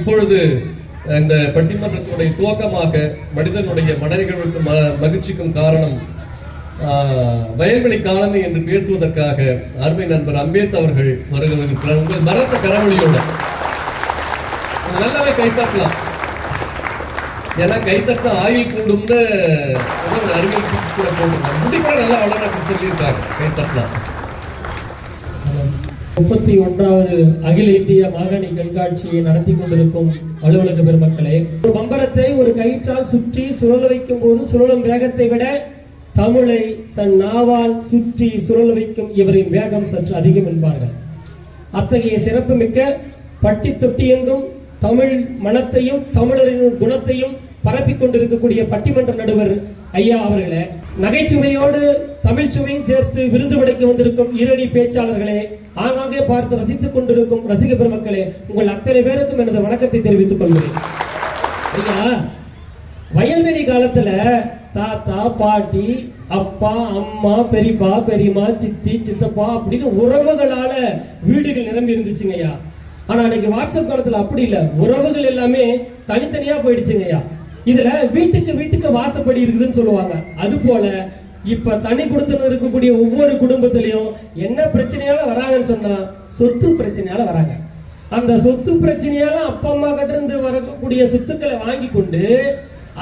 இப்பொழுது இந்த பட்டிமன்றத்தினுடைய துவக்கமாக மனிதனுடைய மனநிகழ்வுக்கும் மகிழ்ச்சிக்கும் காரணம் ஆஹ், வயல்வெளி காலமே என்று பேசுவதற்காக அருமை நண்பர் அம்பேத் அவர்கள் வருகிறார் உங்கள் மரத்த கரவழியோட நல்லாவே கைத்தட்டலாம் ஏன்னா கைத்தட்ட ஆயுள் கூடும்னு அருமை முடிவு கூட போட்டுருக்காங்க முடி கூட நல்லா வளர அப்படின்னு சொல்லியிருக்காங்க கைத்தட்டலாம் முப்பத்தி ஒன்றாவது அகில இந்திய மாகாணி கண்காட்சியை நடத்தி கொண்டிருக்கும் அலுவலக பெருமக்களே ஒரு பம்பரத்தை ஒரு கயிற்றால் சுற்றி சுழல வைக்கும் போது சுழலும் வேகத்தை விட தமிழை தன் நாவால் சுற்றி சுழல வைக்கும் இவரின் வேகம் சற்று அதிகம் என்பார்கள். அத்தகைய சிறப்புமிக்க பட்டி தொட்டியெங்கும் தமிழ் மனத்தையும் தமிழரின் குணத்தையும் பரப்பிக் கொண்டிருக்கக்கூடிய பட்டிமன்ற நடுவர் ஐயா அவர்களே நகைச்சுவையோடு தமிழ் சுவையும் சேர்த்து விருது படைக்க வந்திருக்கும் ஈரணி பேச்சாளர்களே ஆங்காங்கே பார்த்து ரசித்துக் கொண்டிருக்கும் ரசிக பெருமக்களே உங்கள் அத்தனை பேருக்கும் எனது வணக்கத்தை தெரிவித்துக் கொள்கிறேன். ஐயா வயல்வெளி காலத்துல தாத்தா பாட்டி அப்பா அம்மா பெரியப்பா பெரியம்மா சித்தி சித்தப்பா அப்படின்னு உறவுகளால வீடுகள் நிரம்பி இருந்துச்சுங்கய்யா. ஆனா அன்னைக்கு வாட்ஸ்அப் காலத்துல அப்படி இல்லை. உறவுகள் எல்லாமே தனித்தனியா போயிடுச்சுங்கய்யா. இதுல வீட்டுக்கு வீட்டுக்கு வாசப்படி இருக்குதுன்னு சொல்லுவாங்க. அது போல இப்ப தனி குடுத்தனம் இருக்கக்கூடிய ஒவ்வொரு குடும்பத்திலையும் என்ன பிரச்சனையால வராங்கன்னு சொன்னா சொத்து பிரச்சனையால வராங்க. அந்த சொத்து பிரச்சனையால அப்பா அம்மா கிட்ட இருந்து வரக்கூடிய சொத்துக்களை வாங்கி கொண்டு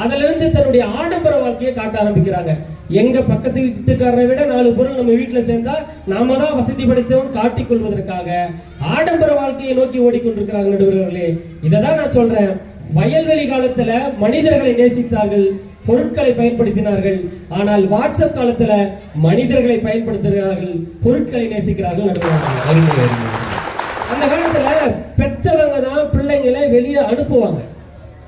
அதுல இருந்து தன்னுடைய ஆடம்பர வாழ்க்கையை காட்ட ஆரம்பிக்கிறாங்க. எங்க பக்கத்து வீட்டுக்காரரை விட நாலு பொருள் நம்ம வீட்டுல சேர்ந்தா நாம தான் வசதி படைத்தவன் காட்டிக் கொள்வதற்காக ஆடம்பர வாழ்க்கையை நோக்கி ஓடிக்கொண்டிருக்கிறாங்க நடுவர்களே. இதை தான் நான் சொல்றேன். வயல்வெளி காலத்துல மனிதர்களை நேசித்தார்கள் பொருட்களை பயன்படுத்தினார்கள். ஆனால் வாட்ஸ்அப் காலத்துல மனிதர்களை பயன்படுத்துகிறார்கள் பொருட்களை நேசிக்கிறார்கள் நடுவர்கள் அந்த காலத்துல பெத்தவங்க தான் பிள்ளைங்களை வெளியே அனுப்புவாங்க.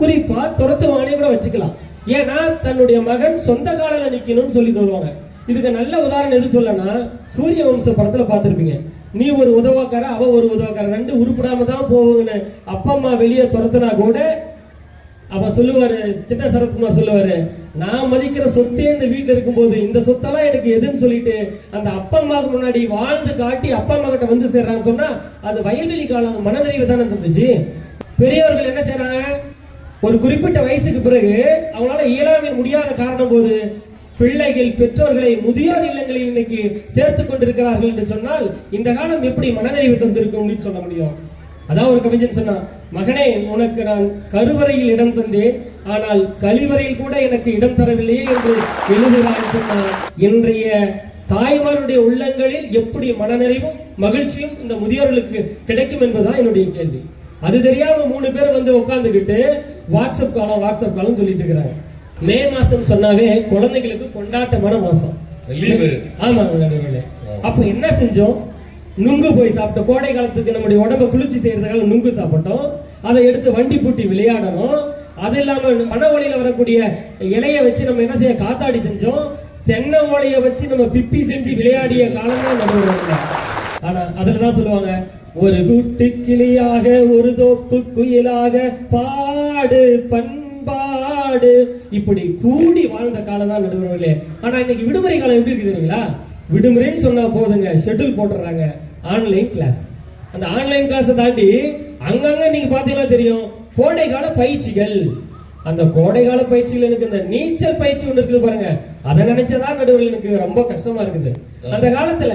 குறிப்பா துரத்துவானே கூட வச்சுக்கலாம். ஏன்னா தன்னுடைய மகன் சொந்த காலில் நிக்கணும்னு சொல்லி சொல்லுவாங்க இதுக்கு நல்ல உதாரணம் எது சொல்லனா சூரிய வம்ச படத்துல பார்த்திருப்பீங்க. நீ ஒரு உதவாக்கார அவ ஒரு உதவாக்கார ரெண்டு உருப்படாம தான் போகுங்கன்னு அப்பா அம்மா வெளியே துரத்துனா கூட அவன் சொல்லுவாரு சின்ன சரத்குமார் சொல்லுவாரு நான் மதிக்கிற சொத்தே இந்த வீட்டில் இருக்கும்போது இந்த சொத்தெல்லாம் எனக்கு எதுன்னு சொல்லிட்டு அந்த அப்பா அம்மாவுக்கு முன்னாடி வாழ்ந்து காட்டி அப்பா அம்மா கிட்ட வந்து சேர்றான்னு சொன்னா அது வயல்வெளி காலம் மனநிறைவு தானே இருந்துச்சு பெரியவர்கள் என்ன செய்கிறாங்க ஒரு குறிப்பிட்ட வயசுக்கு பிறகு அவங்களால இயலாமை முடியாத காரணம் போது பிள்ளைகள் பெற்றோர்களை முதியோர் இல்லங்களில் இன்னைக்கு சேர்த்து கொண்டிருக்கிறார்கள் என்று சொன்னால் இந்த காலம் எப்படி மனநிறைவு தந்திருக்கும்னு சொல்ல முடியும்? அதான் ஒரு கவிஞன் சொன்னான் மகனே உனக்கு நான் கருவறையில் இடம் தந்தேன் ஆனால் கழிவறையில் கூட எனக்கு இடம் தரவில்லையே என்று எழுதுகிறான் சொன்னான் இன்றைய தாய்மாருடைய உள்ளங்களில் எப்படி மனநிறைவும் மகிழ்ச்சியும் இந்த முதியோர்களுக்கு கிடைக்கும் என்பதுதான் என்னுடைய கேள்வி. அது தெரியாம மூணு பேர் வந்து உட்காந்துக்கிட்டு வாட்ஸ்அப் காலம் வாட்ஸ்அப் காலம் சொல்லிட்டு இருக்கிறாங்க. மே மாசம் சொன்னாவே குழந்தைகளுக்கு கொண்டாட்டமான மாசம். நடுவர்களே அப்ப என்ன செஞ்சோம்? நுங்கு போய் சாப்பிட்டோம் கோடை காலத்துக்கு நம்முடைய உடம்ப குளிர்ச்சி செய்யறதுக்காக நுங்கு சாப்பிட்டோம். அதை எடுத்து வண்டி பூட்டி விளையாடணும். அது இல்லாம மன ஓலையில வரக்கூடிய இலைய வச்சு நம்ம என்ன செய்ய காத்தாடி செஞ்சோம். தென்னை ஓலைய வச்சு நம்ம பிப்பி செஞ்சு விளையாடிய காலங்கள் நம்ம ஆனா அதுல தான் சொல்லுவாங்க ஒரு கூட்டு கிளியாக ஒரு தோப்பு குயிலாக பாடு பண்பாடு. இப்படி கூடி வாழ்ந்த காலம் தான் நடுவர்களே. ஆனா இன்னைக்கு விடுமுறை காலம் எப்படி இருக்குது தெரியுங்களா? விடுமுறைன்னு சொன்னா போதுங்க ஷெட்யூல் போட்டுறாங்க. ஆன்லைன் கிளாஸ் அந்த ஆன்லைன் கிளாஸை தாண்டி அங்கங்க நீங்க பாத்தீங்கன்னா தெரியும் கோடைக்கால பயிற்சிகள். அந்த கோடைக்கால கால பயிற்சிகள் எனக்கு இந்த நீச்சல் பயிற்சி ஒன்று இருக்குது பாருங்க. அதை நினைச்சதான் நடுவில் எனக்கு ரொம்ப கஷ்டமா இருக்குது. அந்த காலத்துல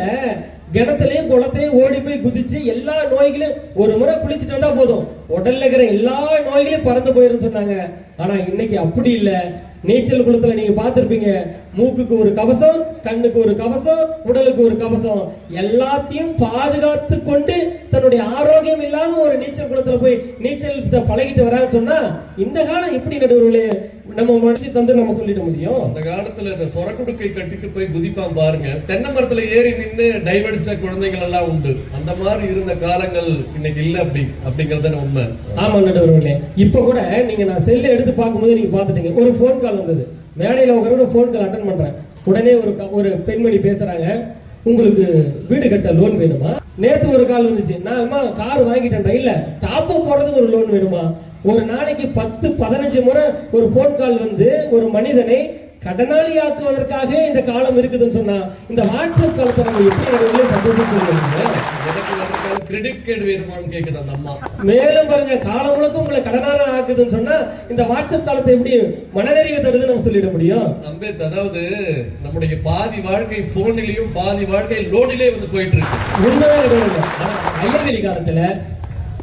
கிணத்துலயும் குளத்துலயும் ஓடி போய் குதிச்சு எல்லா நோய்களையும் ஒரு முறை குளிச்சுட்டு வந்தா போதும். உடல்ல இருக்கிற எல்லா நோய்களையும் பறந்து போயிருன்னு சொன்னாங்க. ஆனா இன்னைக்கு அப்படி இல்லை. நீச்சல் குளத்துல நீங்க பார்த்துருப்பீங்க. மூக்குக்கு ஒரு கவசம் கண்ணுக்கு ஒரு கவசம் உடலுக்கு ஒரு கவசம். எல்லாத்தையும் பாதுகாத்து கொண்டு தன்னுடைய ஆரோக்கியம் இல்லாம ஒரு நீச்சல் குளத்துல போய் நீச்சல் பழகிட்டு வரான்னு சொன்னா இந்த காலம் எப்படி நடுவர்களே? நம்ம முடிச்சு தந்து நம்ம சொல்லிட முடியும். அந்த காலத்துல இந்த சொரக்குடுக்கை கட்டிட்டு போய் குதிப்பான் பாருங்க. தென்னை மரத்துல ஏறி நின்னு டைவடிச்ச குழந்தைகள் எல்லாம் உண்டு. அந்த மாதிரி இருந்த காலங்கள் இன்னைக்கு இல்ல அப்படி அப்படிங்கறது உண்மை. ஆமா நடுவர்களே. இப்ப கூட நீங்க நான் செல்ல எடுத்து பார்க்கும்போது நீங்க பார்த்துட்டீங்க. ஒரு ஃபோன் கால் வந்தது. மேடையில் உட்கார ஃபோன் கால் அட்டன் பண்றேன். உடனே ஒரு ஒரு பெண்மணி பேசுறாங்க. உங்களுக்கு வீடு கட்ட லோன் வேணுமா? நேத்து ஒரு கால் வந்துச்சு. நான் அம்மா கார் வாங்கிட்டேன் இல்லை டாப் அப் போடுறதுக்கு ஒரு லோன் வேணுமா? ஒரு நாளைக்கு பத்து பதினஞ்சு முறை ஒரு ஃபோன் கால் வந்து ஒரு மனிதனை கடனாளி ஆக்குவதற்காக இந்த காலம் இருக்குதுன்னு சொன்னா இந்த வாட்ஸ்அப் காலத்தை நம்ம எப்படி எனக்கு கிரெடிட் கார்டு வேணுமான்னு அந்த அம்மா. மேலும் பாருங்க காலம் முழுக்க உங்களை கடனான ஆக்குதுன்னு சொன்னா இந்த வாட்ஸ்அப் காலத்தை எப்படி மனநறிவு தருதுன்னு நம்ம சொல்லிட முடியும். அம்பேத் அதாவது நம்முடைய பாதி வாழ்க்கை போனிலையும் பாதி வாழ்க்கை லோனிலே வந்து போயிட்டு இருக்கு. உண்மைதான் அயல்வெளி காலத்துல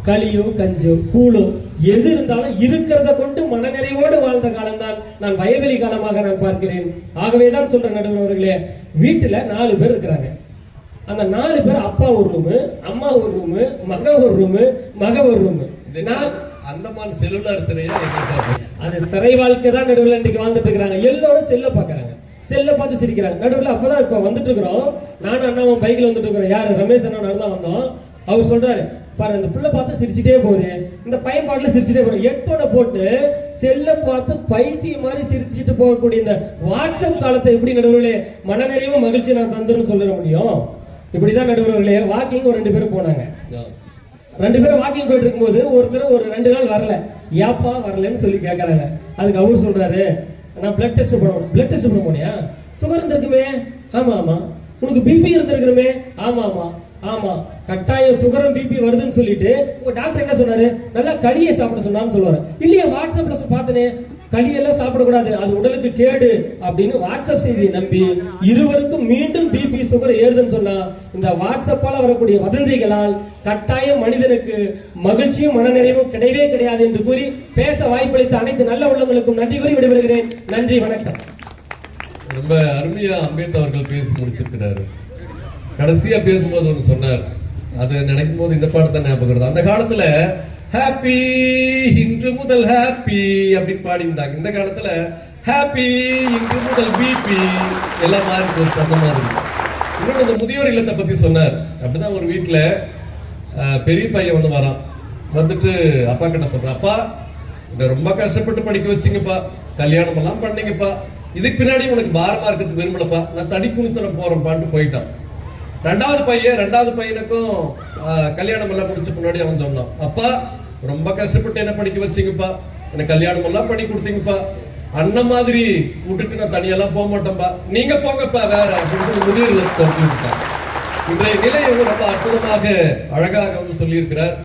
களியும் கஞ்சும் கூழும் எது இருந்தாலும் இருக்கிறத கொண்டு மனநிறைவோடு வாழ்ந்த காலம்தான். நான் வயல்வெளி காலமாக நான் பார்க்கிறேன். ஆகவே தான் சொல்றேன் நடுவர்களே வீட்டுல நாலு பேர் இருக்கிறாங்க. அந்த நாலு பேர் அப்பா ஒரு ரூமு அம்மா ஒரு ரூமு மக ஒரு ரூமு மக ஒரு ரூமு நான் அந்தமான் செல்லுலார் சிறையா எங்க சார்? அது சிறை வாழ்க்கை தான் நடுவில் இன்னைக்கு வாழ்ந்துட்டு இருக்கிறாங்க. எல்லாரும் செல்ல பார்க்கறாங்க. செல்ல பார்த்து சிரிக்கிறாங்க. நடுவில் அப்பதான் இப்ப வந்துட்டு இருக்கிறோம். நானும் அண்ணாவும் பைக்ல வந்துட்டு இருக்கிறோம். யாரு? ரமேஷ் அண்ணா தான் வந்தோம். அவர் சொல்றாரு பாரு இந்த பிள்ளை பார்த்து சிரிச்சிட்டே போகுது. இந்த பையன் பாட்டுல சிரிச்சிட்டே போறோம் ஹெட்போனை போட்டு செல்ல பார்த்து பைத்தியம் மாதிரி சிரிச்சிட்டு போகக்கூடிய இந்த வாட்ஸ்அப் காலத்தை எப்படி நடுவில் மனநிறைவும் மகிழ்ச்சி நான் தந்துரும் சொல்லிட முடியும்? இப்படிதான் நடுவர்களே வாக்கிங் ஒரு ரெண்டு பேரும் போனாங்க. ரெண்டு பேரும் வாக்கிங் போயிட்டு இருக்கும்போது ஒருத்தர் ஒரு ரெண்டு நாள் வரல. ஏப்பா வரலன்னு சொல்லி கேட்கறாங்க அதுக்கு அவர் சொல்றாரு நான் பிளட் டெஸ்ட் பண்ணணும் பிளட் டெஸ்ட் பண்ண போனியா? சுகர் இருந்திருக்குமே. ஆமா ஆமா. உனக்கு பிபி இருந்திருக்கணுமே. ஆமா ஆமா. ஆமா. கட்டாயம் சுகரும் பிபி வருதுன்னு சொல்லிட்டு உங்க டாக்டர் என்ன சொன்னாரு? நல்லா களியை சாப்பிட சொன்னான்னு சொல்லுவாரு. இல்லையா வாட்ஸ்அப்ல பார்த்தனே களியெல்லாம் சாப்பிடக்கூடாது. அது உடலுக்கு கேடு அப்படின்னு வாட்ஸ்அப் செய்தியை நம்பி இருவருக்கும் மீண்டும் பிபி சுகர் ஏறுதுன்னு சொன்னா இந்த வாட்ஸ்அப்பால வரக்கூடிய வதந்திகளால் கட்டாயம் மனிதனுக்கு மகிழ்ச்சியும் மனநிறைவும் கிடையவே கிடையாது என்று கூறி பேச வாய்ப்பளித்த அனைத்து நல்ல உள்ளங்களுக்கும் நன்றி கூறி விடைபெறுகிறேன். நன்றி வணக்கம். ரொம்ப அருமையா அம்பேத் அவர்கள் பேசி முடிச்சிருக்கிறாரு. கடைசியா பேசும்போது ஒன்று சொன்னார். அது நினைக்கும் போது இந்த பாட்டு தான் ஞாபகம் வருது. அந்த காலத்துல ஹாப்பி இன்று முதல் ஹாப்பி அப்படின்னு பாடியிருந்தாங்க. இந்த காலத்துல ஹாப்பி இன்று முதல் பிபி எல்லாம் மாறி போச்சு அந்த மாதிரி இன்னொன்று இந்த முதியோர் இல்லத்தை பத்தி சொன்னார். அப்படிதான் ஒரு வீட்டுல பெரிய பையன் வந்து வரான். வந்துட்டு அப்பா கிட்ட சொல்றான் அப்பா என்னை ரொம்ப கஷ்டப்பட்டு படிக்க வச்சிங்கப்பா. கல்யாணம் எல்லாம் பண்ணீங்கப்பா. இதுக்கு பின்னாடி உனக்கு பாரமா இருக்கிறதுக்கு விரும்பலப்பா நான் தடி குணித்தரம் போறேன்ப்பான்ட்டு போயிட்டான். ரெண்டாவது பையன் ரெண்டாவது பையனுக்கும் கல்யாணம் எல்லாம் முடிச்ச முன்னாடி அவன் சொன்னான். அப்பா ரொம்ப கஷ்டப்பட்டு என்ன படிக்க வச்சீங்கப்பா? எனக்கு கல்யாணம் எல்லாம் பண்ணி கொடுத்தீங்கப்பா. அண்ணன் மாதிரி விட்டுட்டு நான் தனியெல்லாம் போக மாட்டேன்ப்பா நீங்க போங்கப்பா வேற அப்படின்னு சொல்லி முதியோர் இன்றைய நிலையை ரொம்ப அற்புதமாக அழகாக வந்து சொல்லியிருக்கிறார்.